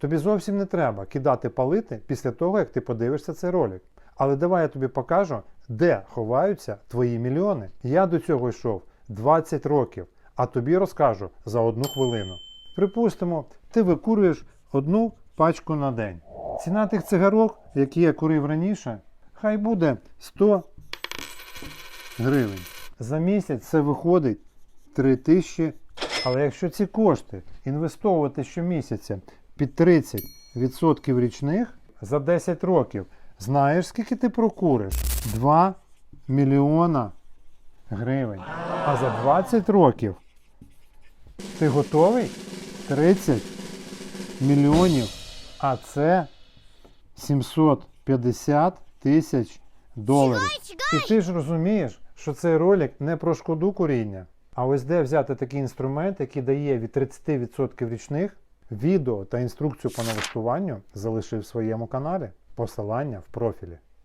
Тобі зовсім не треба кидати палити після того, як ти подивишся цей ролик. Але давай я тобі покажу, де ховаються твої мільйони. Я до цього йшов 20 років, а тобі розкажу за одну хвилину. Припустимо, ти викурюєш одну пачку на день. Ціна тих цигарок, які я курив раніше, хай буде 100 гривень. За місяць це виходить 3 тисячі. Але якщо ці кошти інвестовувати щомісяця під 30% річних за 10 років, знаєш, скільки ти прокуриш? 2 мільйона гривень. А за 20 років ти готовий? 30 мільйонів. А це 750 тисяч доларів. І ти ж розумієш, що цей ролик не про шкоду куріння. А ось де взяти такий інструмент, який дає від 30% річних, відео та інструкцію по налаштуванню залишив в своєму каналі. Посилання в профілі.